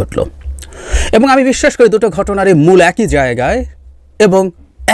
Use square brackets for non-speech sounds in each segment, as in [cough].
ঘটলো। এবং আমি বিশ্বাস করি দুটো ঘটনারই মূল একই জায়গায় এবং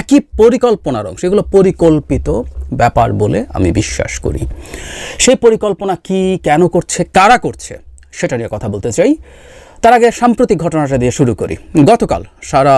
একই পরিকল্পনার অংশ। এগুলো পরিকল্পিত ব্যাপার বলে আমি বিশ্বাস করি। সেই পরিকল্পনা কি, কেন করছে, কারা করছে, সেটা নিয়ে কথা বলতে চাই। তার আগে সাম্প্রতিক ঘটনাটা দিয়ে শুরু করি। গতকাল সারা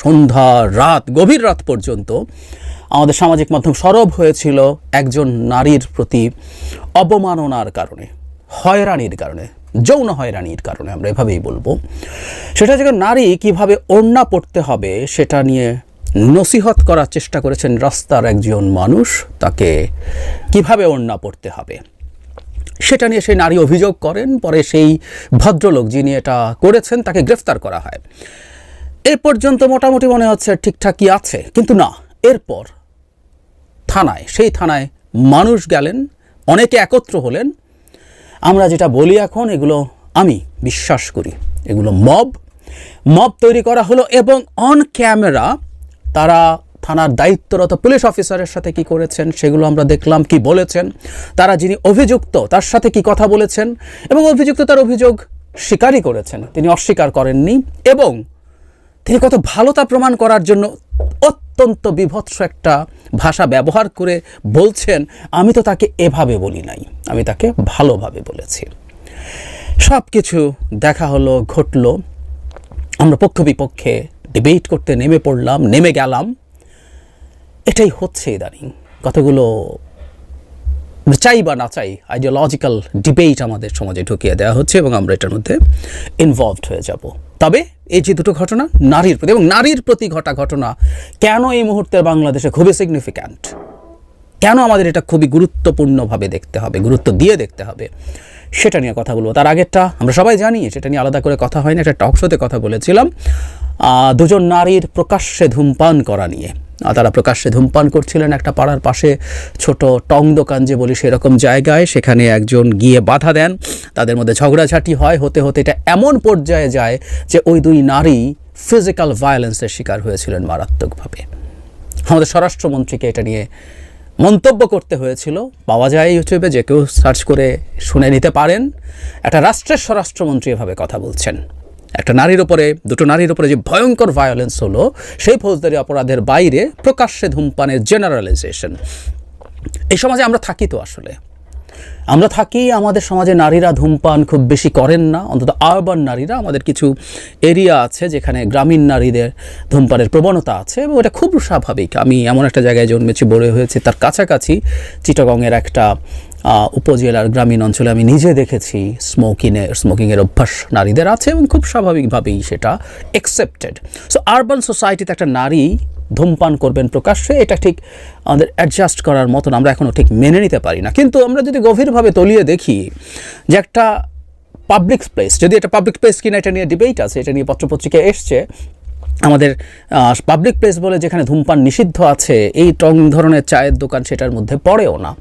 সন্ধ্যা রাত, গভীর রাত পর্যন্ত আমাদের সামাজিক মাধ্যম সরব হয়েছিল একজন নারীর প্রতি অবমাননার কারণে, হয়রানির কারণে। যৌন হয়রানির কারণে আমরা এভাবেই বলব। সেটা হচ্ছে নারী কীভাবে ওড়না পড়তে হবে সেটা নিয়ে নসিহত করার চেষ্টা করেছেন রাস্তার একজন মানুষ, তাকে কীভাবে ওড়না পড়তে হবে। সেটা নিয়ে সেই নারী অভিযোগ করেন, পরে সেই ভদ্রলোক যিনি এটা করেছেন তাকে গ্রেফতার করা হয়। এ পর্যন্ত মোটামুটি মনে হচ্ছে ঠিকঠাকই আছে, কিন্তু না, এরপর থানায়, সেই থানায় মানুষ গেলেন, অনেকে একত্র হলেন আমরা যেটা বলি এখন, এগুলো আমি বিশ্বাস করি। এগুলো মব। মব তৈরি করা হলো এবং অন ক্যামেরা তারা থানার দায়িত্বরত পুলিশ অফিসারের সাথে কি করেছেন, সেগুলো আমরা দেখলাম, কি বলেছেন, তারা যিনি অভিযুক্ত তার সাথে কি কথা বলেছেন, এবং অভিযুক্ত তার অভিযোগ স্বীকারই করেছেন। তিনি অস্বীকার করেননি এবং তিনি কত ভালো তা প্রমাণ করার জন্য অত্যন্ত বিভৎস একটা ভাষা ব্যবহার করে বলছেন, আমি তো তাকে এভাবে বলি নাই, আমি তাকে ভালোভাবে বলেছি। সব কিছু দেখা হলো, ঘটলো। আমরা পক্ষ বিপক্ষে ডিবেট করতে নেমে পড়লাম, নেমে গেলাম। এটাই হচ্ছে ইদানিং কতগুলো চাই বা না চাই আইডিওলজিক্যাল ডিবেট আমাদের সমাজে ঢুকিয়ে দেওয়া হচ্ছে এবং আমরা এটার মধ্যে ইনভলভড হয়ে যাব। তবে এই যে দুটো ঘটনা, নারীর প্রতি এবং নারীর প্রতি ঘটা ঘটনা কেন এই মুহূর্তে বাংলাদেশে খুবই সিগনিফিক্যান্ট কেন আমাদের এটা খুবই গুরুত্বপূর্ণভাবে দেখতে হবে, গুরুত্ব দিয়ে দেখতে হবে? সেটা নিয়ে কথা বলব। তার আগেরটা আমরা সবাই জানি, সেটা নিয়ে আলাদা করে কথা হয়নি, একটা টক শোতে কথা বলেছিলাম। দুজন নারীর প্রকাশ্যে ধূমপান করা নিয়ে। তারা প্রকাশ্যে ধূমপান করছিলেন একটা পাড়ার পাশে, ছোট টং দোকান যে বলি সেরকম জায়গায়, সেখানে একজন গিয়ে বাধা দেন। তাদের মধ্যে ঝগড়াঝাটি হয়, হতে হতে এটা এমন পর্যায়ে যায় যে ওই দুই নারী ফিজিক্যাল ভায়োলেন্সের শিকার হয়েছিলেন মারাত্মকভাবে। আমাদের স্বরাষ্ট্রমন্ত্রীকে এটা নিয়ে মন্তব্য করতে হয়েছিল। পাওয়া যায় ইউটিউবে, যে কেউ সার্চ করে শুনে নিতে পারেন। একটা রাষ্ট্রের স্বরাষ্ট্রমন্ত্রী এভাবে কথা বলছেন। একটা নারীর ওপরে দুটো নারীর ওপরে যে ভয়ঙ্কর ভায়োলেন্স হলো, সেই ফৌজদারি অপরাধের বাইরে প্রকাশ্যে ধূমপানের জেনারেলাইজেশন এই সমাজে আমরা থাকি তো আসলে। আমরা থাকি, আমাদের সমাজে নারীরা ধূমপান খুব বেশি করেন না। অন্তত আরবান নারীরা আমাদের কিছু এরিয়া আছে যেখানে গ্রামীণ নারীদের ধূমপানের প্রবণতা আছে এবং এটা খুব স্বাভাবিক। আমি এমন একটা জায়গায় জন্মেছি, বড় হয়েছে, তার কাছাকাছি চিটাগংয়ের একটা উপজেলার গ্রামীণ অঞ্চলে আমি নিজে দেখেছি স্মোকিংয়ের স্মোকিংয়ের অভ্যাস নারীদের আছে এবং খুব স্বাভাবিকভাবেই সেটা অ্যাকসেপ্টেড সো আরবান সোসাইটিতে একটা নারী ধূমপান করবেন প্রকাশ্যে, এটা ঠিক আমাদের অ্যাডজাস্ট করার মতন আমরা এখনও ঠিক মেনে নিতে পারি না। কিন্তু আমরা যদি গভীরভাবে তলিয়ে দেখি যে একটা পাবলিক প্লেস যদি এটা পাবলিক প্লেস কিনা এটা নিয়ে ডিবেট আছে, এটা নিয়ে পত্রপত্রিকায় এসছে, আমাদের পাবলিক প্লেস বলে যেখানে ধূমপান নিষিদ্ধ আছে, এই টং ধরনের চায়ের দোকান সেটার মধ্যে পড়েও না।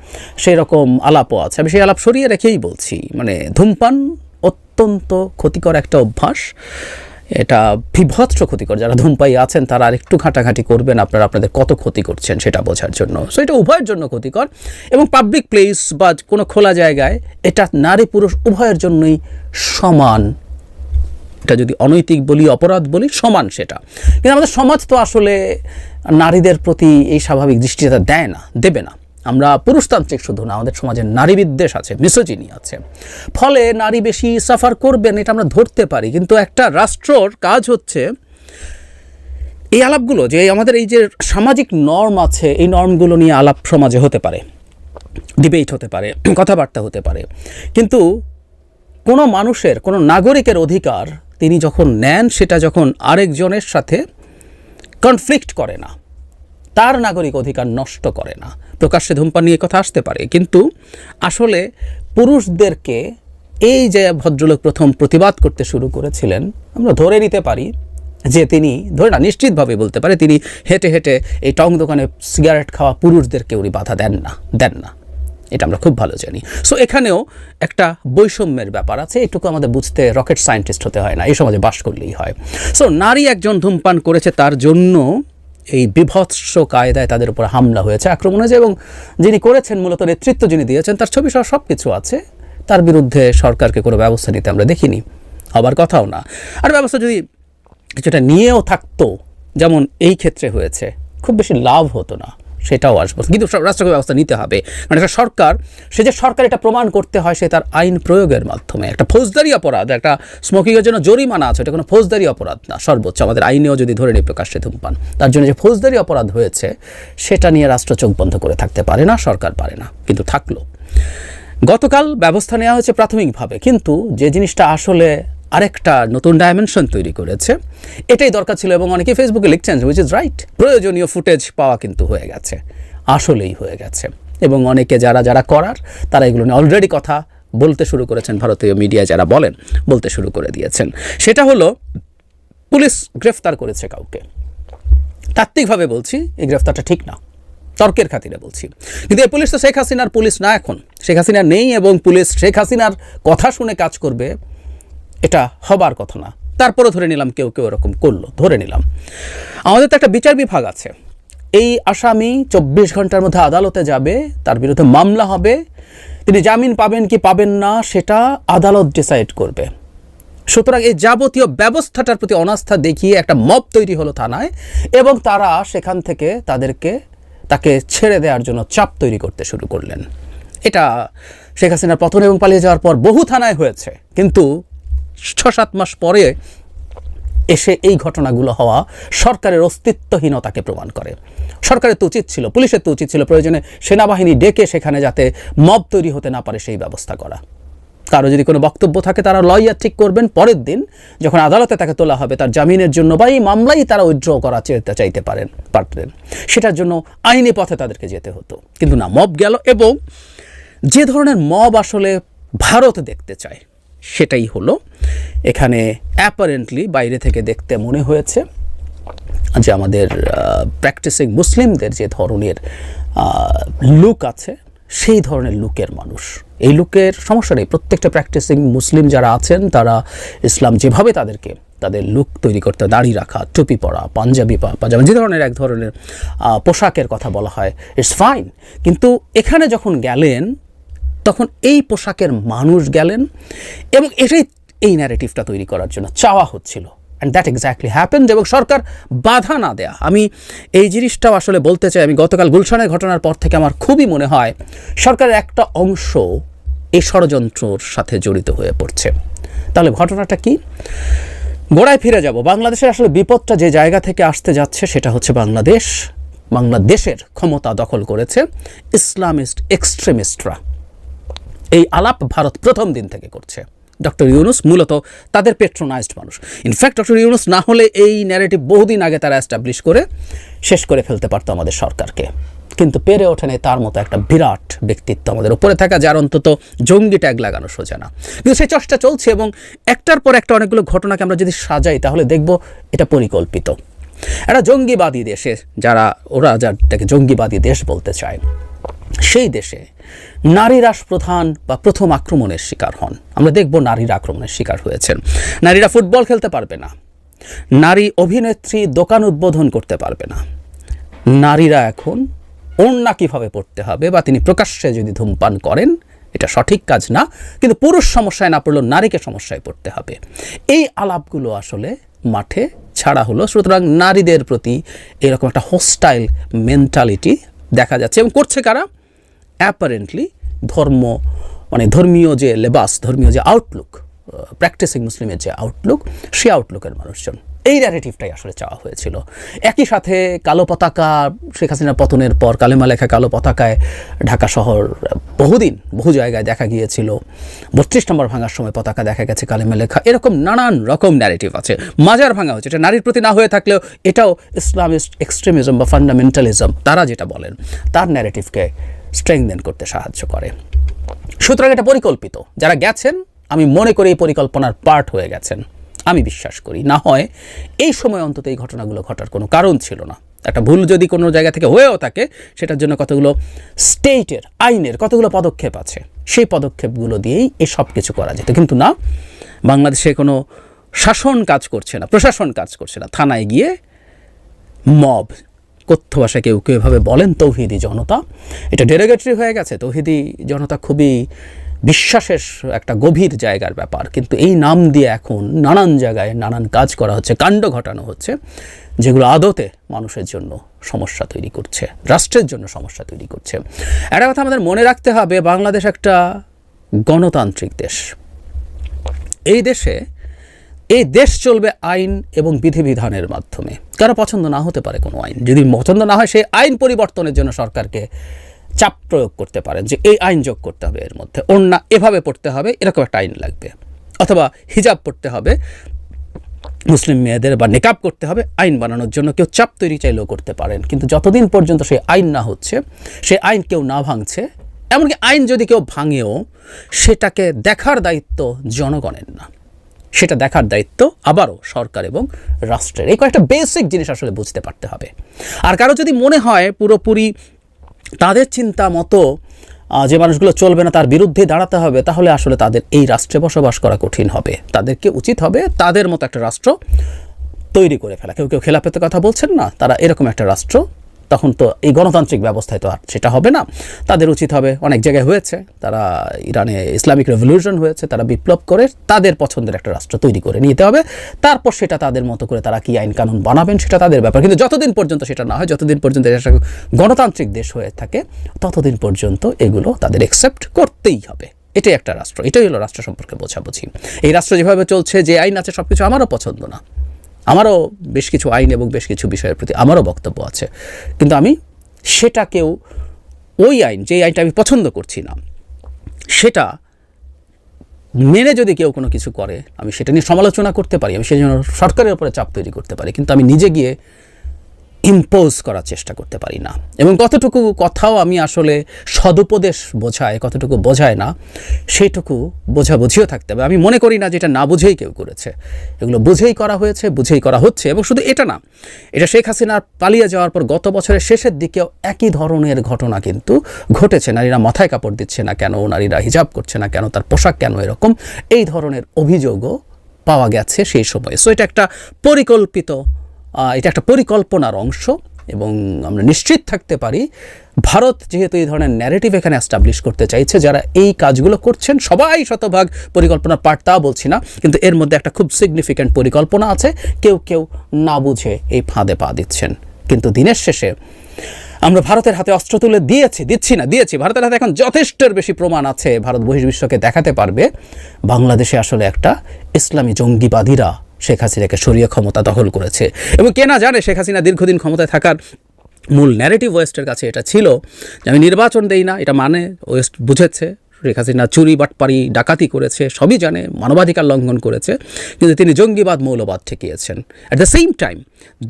সেই রকম আলাপও আছে। আমি সেই আলাপ সরিয়ে রেখেই বলছি মানে ধূমপান অত্যন্ত ক্ষতিকর একটা অভ্যাস। এটা বিভৎস ক্ষতিকর। যারা ধূমপাই আছেন, তারা আর একটু ঘাঁটাঘাঁটি করবেন। আপনারা আপনাদের কত ক্ষতি করছেন সেটা বোঝার জন্য। সো এটা উভয়ের জন্য ক্ষতিকর এবং পাবলিক প্লেস বা কোনো খোলা জায়গায় এটা নারী পুরুষ উভয়ের জন্যই সমান। এটা যদি অনৈতিক বলি, অপরাধ বলি, সমান সেটা। কিন্তু আমাদের সমাজ তো আসলে নারীদের প্রতি এই স্বাভাবিক দৃষ্টিটা দেয় না, দেবে না। আমরা পুরুষতান্ত্রিক শুধু না, আমাদের সমাজে নারী বিদ্বেষ আছে মিসোজিনি আছে। ফলে নারী বেশি সাফার করবেন, এটা আমরা ধরতে পারি। কিন্তু একটা রাষ্ট্রর কাজ হচ্ছে এই আলাপগুলো, যে আমাদের এই যে সামাজিক নর্ম আছে, এই নর্মগুলো নিয়ে আলাপ সমাজে হতে পারে ডিবেট হতে পারে, [clears throat] কথাবার্তা হতে পারে। কিন্তু কোনো মানুষের, কোনো নাগরিকের অধিকার তিনি যখন নেন, সেটা যখন আরেকজনের সাথে কনফ্লিক্ট করে না। তার নাগরিক অধিকার নষ্ট করে না। প্রকাশ্যে ধূমপান নিয়ে কথা আসতে পারে, কিন্তু আসলে পুরুষদেরকে এই যে ভদ্রলোক প্রথম প্রতিবাদ করতে শুরু করেছিলেন, আমরা ধরে নিতে পারি যে তিনি, ধরে না, নিশ্চিতভাবে বলতে পারে তিনি হেঁটে হেঁটে এই টং দোকানে সিগারেট খাওয়া পুরুষদেরকে উনি বাধা দেন না দেন না। এটা আমরা খুব ভালো জানি। সো এখানেও একটা বৈষম্যের ব্যাপার আছে, এটুকু আমাদের বুঝতে রকেট সায়েন্টিস্ট হতে হয় না, এই সমাজে বাস করলেই হয়। সো নারী একজন ধূমপান করেছে তার জন্য এই বিভৎস কায়দায় তাদের উপর হামলা হয়েছে, আক্রমণ হয়েছে এবং যিনি করেছেন, মূলত নেতৃত্ব যিনি দিয়েছেন, তার ছবি সহ সব কিছু আছে। তার বিরুদ্ধে সরকারকে কোনো ব্যবস্থা নিতে আমরা দেখিনি। হবার কথাও না। আর ব্যবস্থা যদি কিছুটা নিয়েও থাকতো, যেমন এই ক্ষেত্রে হয়েছে, খুব বেশি লাভ হতো না। সেটাও আসব। কিন্তু সব রাষ্ট্রীয় ব্যবস্থা নিতে হবে। মানে একটা সরকার, সে যে সরকার এটা প্রমাণ করতে হয়, সে তার আইন প্রয়োগের মাধ্যমে। একটা ফৌজদারি অপরাধ, একটা স্মোকিংয়ের জন্য জরিমানা আছে, এটা কোনো ফৌজদারি অপরাধ না, সর্বোচ্চ। আমাদের আইনেও যদি ধরে নিই প্রকাশ্যে ধূমপান। তার জন্য যে ফৌজদারি অপরাধ হয়েছে, সেটা নিয়ে রাষ্ট্র চোখ বন্ধ করে থাকতে পারে না, সরকার পারে না, কিন্তু থাকল। গতকাল ব্যবস্থা নেওয়া হয়েছে প্রাথমিকভাবে। কিন্তু যে জিনিসটা আসলে আরেকটা নতুন ডাইমেনশন তৈরি করেছে। এটাই দরকার ছিল এবং অনেকে ফেসবুকে লিখছেন উইচ ইজ রাইট প্রয়োজনীয় ফুটেজ পাওয়া কিন্তু হয়ে গেছে, আসলেই হয়ে গেছে। এবং অনেকে যারা যারা করার, তারা এগুলো নিয়ে অলরেডি কথা বলতে শুরু করেছেন, ভারতীয় মিডিয়া যারা বলেন, বলতে শুরু করে দিয়েছেন। সেটা হলো, পুলিশ গ্রেফতার করেছে কাউকে। তাত্ত্বিকভাবে বলছি, এই গ্রেফতারটা ঠিক না। তর্কের খাতিরে বলছি। কিন্তু এই পুলিশ তো শেখ হাসিনার পুলিশ না এখন। শেখ হাসিনা নেই এবং পুলিশ শেখ হাসিনার কথা শুনে কাজ করবে। এটা হবার কথা না। তারপরে ধরে নিলাম কেউ কেউ এরকম করল, ধরে নিলাম। আমাদের তো একটা বিচার বিভাগ আছে। এই আসামি চব্বিশ ঘণ্টার মধ্যে আদালতে যাবে, তার বিরুদ্ধে মামলা হবে। তিনি জামিন পাবেন কি পাবেন না, সেটা আদালত ডিসাইড করবে। সুতরাং এই যাবতীয় ব্যবস্থাটার প্রতি অনাস্থা দেখিয়ে একটা মব তৈরি হলো থানায় এবং তারা সেখান থেকে তাদেরকে, তাকে ছেড়ে দেওয়ার জন্য চাপ তৈরি করতে শুরু করলেন। এটা শেখ হাসিনার পতন এবং পালিয়ে যাওয়ার পর বহু থানায় হয়েছে। কিন্তু ছ সাত মাস পরে এসে এই ঘটনাগুলো হওয়া সরকারের অস্তিত্বহীনতাকে প্রমাণ করে। সরকারের তো উচিত ছিল, পুলিশের তো উচিত ছিল প্রয়োজনে সেনাবাহিনী ডেকে সেখানে যাতে মব তৈরি হতে না পারে সেই ব্যবস্থা করা। কারও যদি কোনো বক্তব্য থাকে তারা লয়ার ঠিক করবেন, পরের দিন যখন আদালতে তাকে তোলা হবে তার জামিনের জন্য বা এই মামলাই তারা উইথড্র করা চাইতে পারেন, পারতেন। সেটার জন্য আইনি পথে তাদেরকে যেতে হতো। কিন্তু না, মব গেল এবং যে ধরনের মব আসলে ভারত দেখতে চায় সেটাই হলো। এখানে অ্যাপারেন্টলি বাইরে থেকে দেখতে মনে হয়েছে যে আমাদের প্র্যাকটিসিং মুসলিমদের যে ধরনের লুক আছে, সেই ধরনের লুকের মানুষ। এই লুকের সমস্যা নেই। প্রত্যেকটা প্র্যাকটিসিং মুসলিম যারা আছেন, তারা ইসলাম যেভাবে তাদেরকে, তাদের লুক তৈরি করতে দাড়ি রাখা, টুপি পরা, পাঞ্জাবি পা পাজামা, যে ধরনের এক ধরনের পোশাকের কথা বলা হয় ইটস ফাইন কিন্তু এখানে যখন গেলেন তখন এই পোশাকের মানুষ গেলেন এবং এটাই এই ন্যারেটিভটা তৈরি করার জন্য চাওয়া হচ্ছিল। অ্যান্ড দ্যাট এক্স্যাক্টলি হ্যাপেন্ড এবং সরকার বাধা না দেয়া। আমি এই জিনিসটাও আসলে বলতে চাই, আমি গতকাল গুলশানের ঘটনার পর থেকে আমার খুবই মনে হয়, সরকারের একটা অংশ এই ষড়যন্ত্রর সাথে জড়িত হয়ে পড়ছে। তাহলে ঘটনাটা কি? গোড়ায় ফিরে যাব। বাংলাদেশের আসলে বিপদটা যে জায়গা থেকে আসতে যাচ্ছে সেটা হচ্ছে বাংলাদেশ। বাংলাদেশের ক্ষমতা দখল করেছে ইসলামিস্ট, এক্সট্রিমিস্টরা। এই আলাপ ভারত প্রথম দিন থেকে করছে। ডক্টর ইউনুস মূলত তাদের পেট্রোনাইজড মানুষ। ইনফ্যাক্ট ডক্টর ইউনুস না হলে এই ন্যারেটিভ বহুদিন আগে তারা অ্যাস্টাবলিশ করে শেষ করে ফেলতে পারতো আমাদের সরকারকে। কিন্তু পেরে ওঠেনি তার মতো একটা বিরাট ব্যক্তিত্ব আমাদের উপরে থাকা, যার অন্তত জঙ্গি ট্যাগ লাগানো সোজা না। কিন্তু সেই চেষ্টা চলছে এবং একটার পর একটা অনেকগুলো ঘটনাকে আমরা যদি সাজাই, তাহলে দেখব এটা পরিকল্পিত। একটা জঙ্গিবাদী দেশে যারা, ওরা যাদেরকে জঙ্গিবাদী দেশ বলতে চায়। সেই দেশে নারীরা প্রধান বা প্রথম আক্রমণের শিকার হন। আমরা দেখব নারীরা আক্রমণের শিকার হয়েছেন। নারীরা ফুটবল খেলতে পারবে না। নারী অভিনেত্রী দোকান উদ্বোধন করতে পারবে না। নারীরা এখন ওড়না কীভাবে পড়তে হবে বা তিনি প্রকাশ্যে যদি ধূমপান করেন, এটা সঠিক কাজ না, কিন্তু পুরুষ সমস্যায় না পড়লেও নারীকে সমস্যায় পড়তে হবে। এই আলাপগুলো আসলে মাঠে ছাড়া হলো। সুতরাং নারীদের প্রতি এরকম একটা হোস্টাইল মেন্টালিটি দেখা যাচ্ছে। এবং করছে কারা? অ্যাপারেন্টলি ধর্ম মানে ধর্মীয় যে লেবাস, ধর্মীয় যে আউটলুক প্র্যাকটিসিং মুসলিমের যে আউটলুক সেই আউটলুকের মানুষজন। এই ন্যারেটিভটাই আসলে চাওয়া হয়েছিল। একই সাথে কালো পতাকা, শেখ হাসিনার পতনের পর কালেমা লেখা কালো পতাকায় ঢাকা শহর বহুদিন, বহু জায়গায় দেখা গিয়েছিল। বত্রিশ নম্বর ভাঙার সময় পতাকা দেখা গেছে কালেমা লেখা। এরকম নানান রকম ন্যারেটিভ আছে। মাজার ভাঙা হচ্ছে এটা নারীর প্রতি না হয়ে থাকলেও এটাও ইসলামিস্ট এক্সট্রিমিজম বা ফান্ডামেন্টালিজম তারা যেটা বলেন, তার ন্যারেটিভকে স্ট্রেংদেন করতে সাহায্য করে। সুতরাং এটা পরিকল্পিত। যারা গেছেন, আমি মনে করি এই পরিকল্পনার পার্ট হয়ে গেছেন। আমি বিশ্বাস করি। না হয় এই সময় অন্তত এই ঘটনাগুলো ঘটার কোনো কারণ ছিল না। একটা ভুল যদি কোনো জায়গা থেকে হয়েও থাকে, সেটার জন্য কতগুলো স্টেটের, আইনের কতগুলো পদক্ষেপ আছে, সেই পদক্ষেপগুলো দিয়েই এই সব কিছু করা যেত। কিন্তু না, বাংলাদেশে কোনো শাসন কাজ করছে না, প্রশাসন কাজ করছে না। থানায় গিয়ে মব কথ্য ভাষায় কেউ কেউ এভাবে বলেন তৌহিদি জনতা। এটা ডেরোগেটরি হয়ে গেছে। তৌহিদি জনতা খুবই বিশ্বাসের একটা গভীর জায়গার ব্যাপার। কিন্তু এই নাম দিয়ে এখন নানান জায়গায় নানান কাজ করা হচ্ছে, কাণ্ড ঘটানো হচ্ছে, যেগুলো আদতে মানুষের জন্য সমস্যা তৈরি করছে, রাষ্ট্রের জন্য সমস্যা তৈরি করছে। একটা কথা আমাদের মনে রাখতে হবে, বাংলাদেশ একটা গণতান্ত্রিক দেশ। এই দেশে এই দেশ চলবে আইন এবং বিধিবিধানের মাধ্যমে। কারও পছন্দ না হতে পারে কোনো আইন। যদি পছন্দ না হয় সেই আইন পরিবর্তনের জন্য সরকারকে চাপ প্রয়োগ করতে পারেন যে এই আইন যোগ করতে হবে এর মধ্যে। অন্য এভাবে পড়তে হবে, এরকম একটা আইন লাগবে। অথবা হিজাব পড়তে হবে, মুসলিম মেয়েদের বা নেকাব করতে হবে, আইন বানানোর জন্য কেউ চাপ তৈরি চাইলেও করতে পারেন। কিন্তু যতদিন পর্যন্ত সেই আইন না হচ্ছে, সেই আইন কেউ না ভাঙছে, এমনকি আইন যদি কেউ ভাঙেও, সেটাকে দেখার দায়িত্ব জনগণের না। সেটা দেখার দায়িত্ব আবারও সরকার এবং রাষ্ট্রের। এই কয়েকটা বেসিক জিনিস আসলে বুঝতে পারতে হবে। আর কারও যদি মনে হয় পুরোপুরি তাদের চিন্তা মতো যে মানুষগুলো চলবে না তার বিরুদ্ধে দাঁড়াতে হবে, তাহলে আসলে তাদের এই রাষ্ট্রে বসবাস করা কঠিন হবে। তাদেরকে উচিত হবে তাদের মতো একটা রাষ্ট্র তৈরি করে ফেলা। কেউ কেউ খেলাপেতে কথা বলছেন না, তারা এরকম একটা রাষ্ট্র তখন তো এই গণতান্ত্রিক ব্যবস্থায় তো আর সেটা হবে না। তাদের উচিত হবে, অনেক জায়গায় হয়েছে, তারা ইরানে ইসলামিক রেভলিউশন হয়েছে, তারা বিপ্লব করে তাদের পছন্দের একটা রাষ্ট্র তৈরি করে নিতে হবে। তারপর সেটা তাদের মতো করে তারা কি আইন কানুন বানাবেন সেটা তাদের ব্যাপার। কিন্তু যতদিন পর্যন্ত সেটা না হয়, যতদিন পর্যন্ত এটা গণতান্ত্রিক দেশ হয়ে থাকে, ততদিন পর্যন্ত এগুলো তাদের একসেপ্ট করতেই হবে। এটাই একটা রাষ্ট্র, এটাই হলো রাষ্ট্র সম্পর্কে বোঝাবুঝি। এই রাষ্ট্র যেভাবে চলছে, যে আইন আছে সব কিছু আমারও পছন্দ না। আমারও বেশ কিছু আইন এবং বেশ কিছু বিষয়ের প্রতি আমারও বক্তব্য আছে। কিন্তু আমি সেটাকেও ওই আইন যে আইনটা আমি পছন্দ করছি না, সেটা মেনে যদি কেউ কোনো কিছু করে, আমি সেটা নিয়ে সমালোচনা করতে পারি, আমি সেই জন্য সরকারের উপরে চাপ তৈরি করতে পারি, কিন্তু আমি নিজে গিয়ে ইম্পোজ করার চেষ্টা করতে পারি না। এবং কতটুকু কথাও আমি আসলে সদুপদেশ বোঝায়, কতটুকু বোঝায় না, সেইটুকু বোঝাবুঝিও থাকতে হবে। আমি মনে করি না যে এটা না বুঝেই কেউ করেছে। এগুলো বুঝেই করা হয়েছে, বুঝেই করা হচ্ছে এবং শুধু এটা না, এটা শেখ হাসিনার পালিয়ে যাওয়ার পর গত বছরের শেষের দিকেও একই ধরনের ঘটনা কিন্তু ঘটেছে। নারীরা মাথায় কাপড় দিচ্ছে না কেন, নারীরা হিজাব করছে না কেন, তার পোশাক কেন এরকম, এই ধরনের অভিযোগও পাওয়া গেছে সেই সময়ে। সো এটা একটা পরিকল্পিত এটা একটা পরিকল্পনার অংশ এবং আমরা নিশ্চিত থাকতে পারি ভারত যেহেতু এই ধরনের ন্যারেটিভ এখানে অ্যাস্টাবলিশ করতে চাইছে, যারা এই কাজগুলো করছেন, সবাই শতভাগ পরিকল্পনার পার্ট তা বলছি না, কিন্তু এর মধ্যে একটা খুব সিগনিফিক্যান্ট পরিকল্পনা আছে, কেউ কেউ না বুঝে এই ফাঁদে পা দিচ্ছেন। কিন্তু দিনের শেষে আমরা ভারতের হাতে অস্ত্র তুলে দিয়েছি, দিচ্ছি না, দিয়েছি। ভারতের হাতে এখন যথেষ্টের বেশি প্রমাণ আছে, ভারত বহির্বিশ্বকে দেখাতে পারবে। বাংলাদেশে আসলে একটা ইসলামী জঙ্গিবাদীরা শেখ হাসিনাকে সরিয়ে ক্ষমতা দখল করেছে। এবং কে না জানে শেখ হাসিনা দীর্ঘদিন ক্ষমতায় থাকার মূল ন্যারেটিভ ওয়েস্টের কাছে এটা ছিল যে আমি নির্বাচন দেই না, এটা মানে ওয়েস্ট বুঝেছে। শেখ হাসিনা চুরি, বাটপারি, ডাকাতি করেছে, সবই জানে, মানবাধিকার লঙ্ঘন করেছে, কিন্তু তিনি জঙ্গিবাদ, মৌলবাদ ঠেকিয়েছেন। অ্যাট দ্য সেম টাইম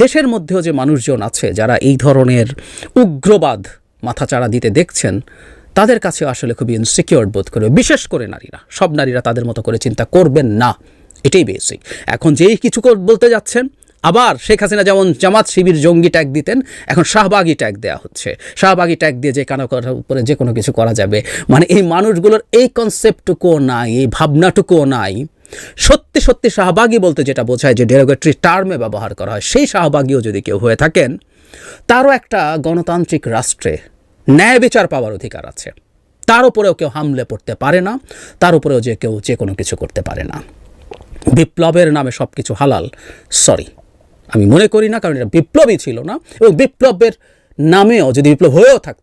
দেশের মধ্যেও যে মানুষজন আছে যারা এই ধরনের উগ্রবাদ মাথাচাড়া দিতে দেখছেন, তাদের কাছে আসলে খুবই ইনসিকিওর বোধ করবে বিশেষ করে নারীরা, সব নারীরা তাদের মতো করে চিন্তা করবেন না। এটাই বেসিক এখন যেই কিছু বলতে যাচ্ছেন, আবার শেখ হাসিনা যেমন জামাত শিবির জঙ্গি ট্যাগ দিতেন, এখন শাহবাগি ট্যাগ দেওয়া হচ্ছে। শাহবাগি ট্যাগ দিয়ে যে কারোর উপরে যে কোনো কিছু করা যাবে। মানে এই মানুষগুলোর এই কনসেপ্টটুকুও নাই, এই ভাবনাটুকুও নাই। সত্যি সত্যি শাহবাগী বলতে যেটা বোঝায় যে ডেরোগেটরি টার্মে ব্যবহার করা হয়, সেই শাহবাগীও যদি কেউ হয়ে থাকেন, তারও একটা গণতান্ত্রিক রাষ্ট্রে ন্যায় বিচার পাওয়ার অধিকার আছে। তার উপরেও কেউ হামলে পড়তে পারে না, তার উপরেও যে কেউ যে কোনো কিছু করতে পারে না। বিপ্লবের নামে সব কিছু হালাল। সরি আমি মনে করি না, কারণ এটা বিপ্লবই ছিল না। এবং বিপ্লবের নামেও যদি বিপ্লব হয়েও থাকতো